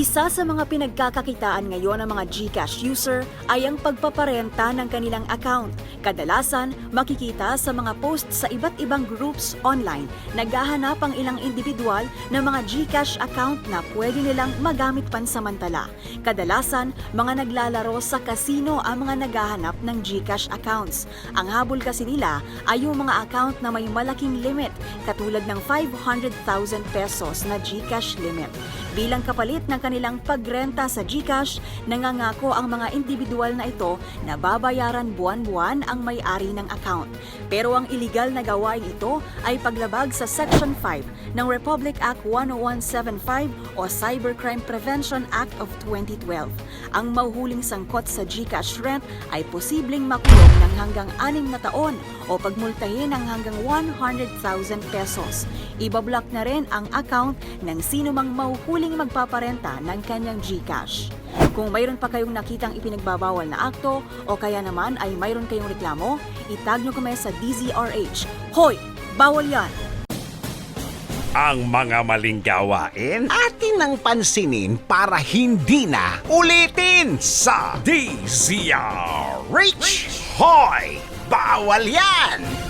Isa sa mga pinagkakakitaan ngayon ng mga GCash user ay ang pagpaparenta ng kanilang account. Kadalasan, makikita sa mga post sa iba't ibang groups online, naghahanap ang ilang individual ng mga GCash account na pwede nilang magamit pansamantala. Kadalasan, mga naglalaro sa casino ang mga naghahanap ng GCash accounts. Ang habol kasi nila ay yung mga account na may malaking limit, katulad ng 500,000 pesos na GCash limit. Bilang kapalit ng kanilang pagrenta sa GCash, nangangako ang mga individual na ito na babayaran buwan-buwan ang may-ari ng account. Pero ang iligal na gawain ito ay paglabag sa Section 5 ng Republic Act 10175 o Cybercrime Prevention Act of 2012. Ang mahuhuling sangkot sa GCash rent ay posibleng makulong ng hanggang 6 na taon o pagmultahin ng hanggang 100,000 pesos. Ibablock na rin ang account ng sino mang mahuhuling magpaparenta ng kanyang GCash. Kung mayroon pa kayong nakitang ipinagbabawal na akto o kaya naman ay mayroon kayong reklamo, itag nyo kami sa DZRH. Hoy! Bawal yan! Ang mga maling gawain Atin ang pansinin para hindi na ulitin sa DZR Rich Hoy! Bawal yan!